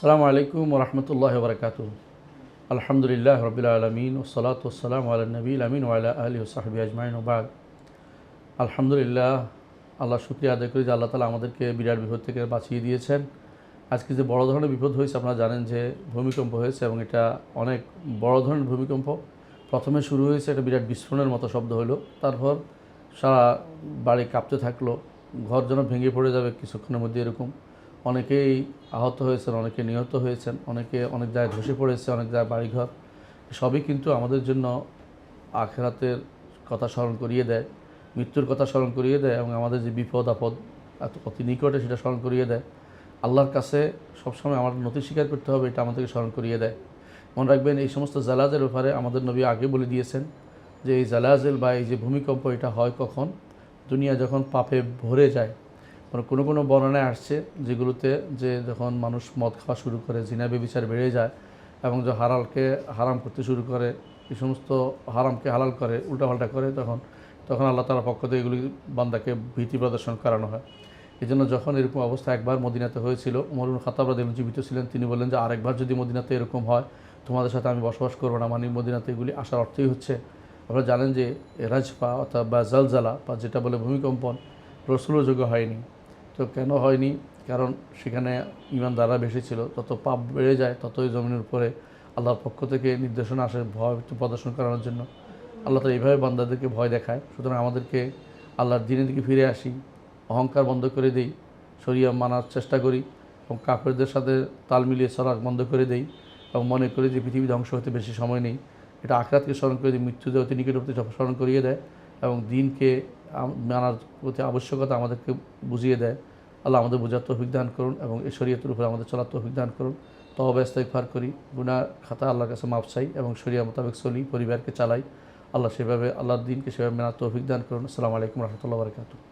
সালামু আলাইকুম রহমতুল্লাহ বরকাত আলহামদুলিল্লাহ রবিল আলমিন ওসলাত ওসালাম আল নবী আমিন ওয়ালা আলী ওসাহাবি আজমাইন ওবাদ আলহামদুলিল্লাহ, আল্লাহ শুক্রিয়া আদায় করি যে আল্লাহ তালা আমাদেরকে বিরাট বিপদ থেকে বাঁচিয়ে দিয়েছেন। আজকে যে বড় ধরনের বিপদ হয়েছে, আপনারা জানেন যে ভূমিকম্প হয়েছে এবং এটা অনেক বড় ধরনের ভূমিকম্প। প্রথমে শুরু হয়েছে একটা বিরাট বিস্ফোরণের মতো শব্দ হলো। তারপর সারা বাড়ি কাঁপতে থাকল, ঘর যেন ভেঙে পড়ে যাবে কিছুক্ষণের মধ্যে এরকম। অনেকেই আহত হয়েছেন, অনেকে নিহত হয়েছেন, অনেকে অনেক জায়গায় ধসে পড়েছে, অনেক জায়গায় বাড়িঘর। সবই কিন্তু আমাদের জন্য আখেরাতের কথা স্মরণ করিয়ে দেয়, মৃত্যুর কথা স্মরণ করিয়ে দেয় এবং আমাদের যে বিপদ, আপদ এত অতি নিকটে সেটা স্মরণ করিয়ে দেয়। আল্লাহর কাছে সবসময় আমাদের নথি স্বীকার করতে হবে, এটা আমাদেরকে স্মরণ করিয়ে দেয়। মনে রাখবেন, এই সমস্ত জালাজের ব্যাপারে আমাদের নবী আগে বলে দিয়েছেন যে এই জালাজেল বা এই যে ভূমিকম্প এটা হয় কখন? দুনিয়া যখন পাপে ভরে যায় মানে কোনো কোনো বর্ণনায় আসছে যেগুলোতে যে যখন মানুষ মদ খাওয়া শুরু করে, জিনা, বেবিচার বেড়ে যায় এবং যে হারালকে হারাম করতে শুরু করে, এই সমস্ত হারামকে হালাল করে, উল্টাপাল্টা করে, তখন তখন আল্লাহ তালার পক্ষ থেকে এগুলি বান্দাকে ভীতি প্রদর্শন করানো হয়। এই জন্য যখন এরকম অবস্থা একবার মদিনাতে হয়েছিল মরুন খাতাবরাদ জীবিত ছিলেন, তিনি বললেন যে, আরেকবার যদি মদিনাতে এরকম হয়, তোমাদের সাথে আমি বসবাস করব না। মানে মদিনাতে এগুলি আসার অর্থই হচ্ছে, আপনারা জানেন যে রাজপা অর্থাৎ বা জলজালা বা যেটা বলে ভূমিকম্পন রসুলযোগ্য হয়নি। তো কেন হয়নি? কারণ সেখানে ইমানদাররা বেশি ছিল। তত পাপ বেড়ে যায়, ততই জমিনের উপরে আল্লাহর পক্ষ থেকে নির্দেশনা আসে ভয় প্রদর্শন করানোর জন্য। আল্লাহ তো এইভাবে বান্দাদেরকে ভয় দেখায়। সুতরাং আমাদেরকে আল্লাহর দিনের দিকে ফিরে আসি, অহংকার বন্ধ করে দিই, শরিয়া মানার চেষ্টা করি এবং কাপড়দের সাথে তাল মিলিয়ে চলা বন্ধ করে দেই এবং মনে করি যে পৃথিবী ধ্বংস হতে বেশি সময় নেই। এটা আখরাতকে স্মরণ করে দিয়ে মৃত্যুতে অতি নিকটবর্তী স্মরণ করিয়ে দেয় এবং দিনকে মানার প্রতি আবশ্যকতা আমাদেরকে বুঝিয়ে দেয়। আল্লাহ আমাদের বোঝার তৌফিক দান করুন এবং এই শরীয়তের উপরে আমাদের চলার তৌফিক দান করুন। তবে ফার করি গুনা খাতা আল্লাহর কাছে মাপ চাই এবং শরিয়া মোতাবেক চলি, পরিবারকে চালাই। আল্লাহ সেভাবে, আল্লাহর দিনকে সেভাবে মেনার তৌফিক দান করুন। আসসালামু আলাইকুম রহমতুল্লাহ বরকাতু